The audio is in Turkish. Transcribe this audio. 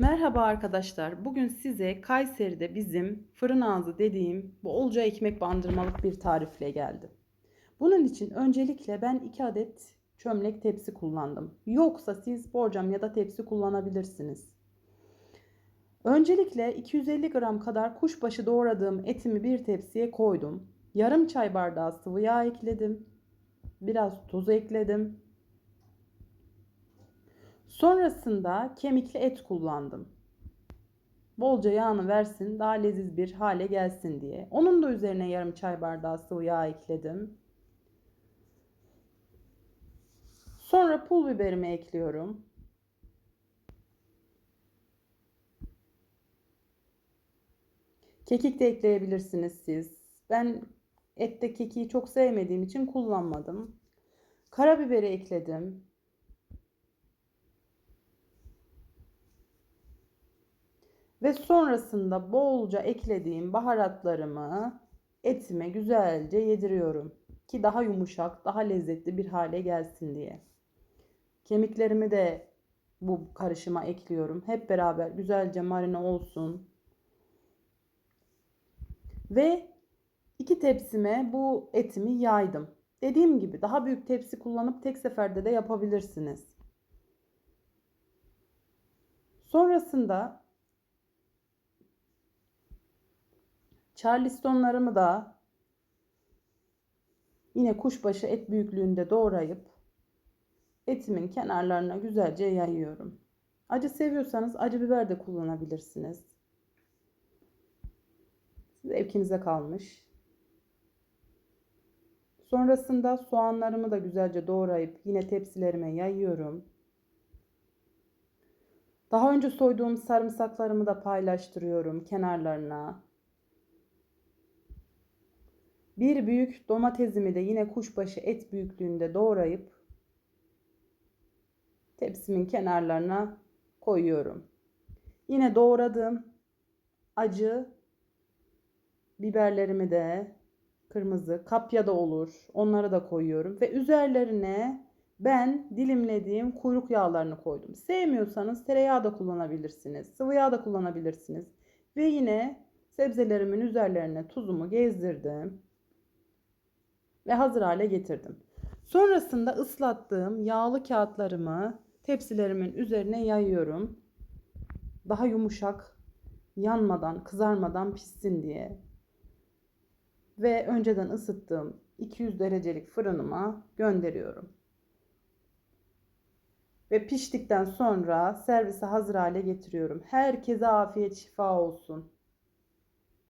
Merhaba arkadaşlar. Bugün size Kayseri'de bizim fırın ağzı dediğim bolca ekmek bandırmalık bir tarifle geldim. Bunun için öncelikle ben 2 adet çömlek tepsi kullandım. Yoksa siz borcam ya da tepsi kullanabilirsiniz. Öncelikle 250 gram kadar kuşbaşı doğradığım etimi bir tepsiye koydum. Yarım çay bardağı sıvı yağ ekledim. Biraz tuz ekledim. Sonrasında kemikli et kullandım. Bolca yağını versin, daha leziz bir hale gelsin diye. Onun da üzerine yarım çay bardağı sıvı yağ ekledim. Sonra pul biberimi ekliyorum. Kekik de ekleyebilirsiniz siz. Ben ette kekiği çok sevmediğim için kullanmadım. Karabiberi ekledim. Ve sonrasında bolca eklediğim baharatlarımı etime güzelce yediriyorum. Ki daha yumuşak, daha lezzetli bir hale gelsin diye. Kemiklerimi de bu karışıma ekliyorum. Hep beraber güzelce marine olsun. Ve iki tepsime bu etimi yaydım. Dediğim gibi daha büyük tepsi kullanıp tek seferde de yapabilirsiniz. Sonrasında Charlestonlarımı da yine kuşbaşı et büyüklüğünde doğrayıp etimin kenarlarına güzelce yayıyorum. Acı seviyorsanız acı biber de kullanabilirsiniz. Zevkinize kalmış. Sonrasında soğanlarımı da güzelce doğrayıp yine tepsilerime yayıyorum. Daha önce soyduğum sarımsaklarımı da paylaştırıyorum kenarlarına. Bir büyük domatesimi de yine kuşbaşı et büyüklüğünde doğrayıp tepsimin kenarlarına koyuyorum. Yine doğradığım acı biberlerimi de kırmızı kapya da olur. Onları da koyuyorum ve üzerlerine ben dilimlediğim kuyruk yağlarını koydum. Sevmiyorsanız tereyağı da kullanabilirsiniz. Sıvı yağ da kullanabilirsiniz. Ve yine sebzelerimin üzerlerine tuzumu gezdirdim ve hazır hale getirdim. Sonrasında ıslattığım yağlı kağıtlarımı tepsilerimin üzerine yayıyorum. Daha yumuşak, yanmadan, kızarmadan pişsin diye. Ve önceden ısıttığım 200 derecelik fırınıma gönderiyorum. Ve piştikten sonra servise hazır hale getiriyorum. Herkese afiyet şifa olsun.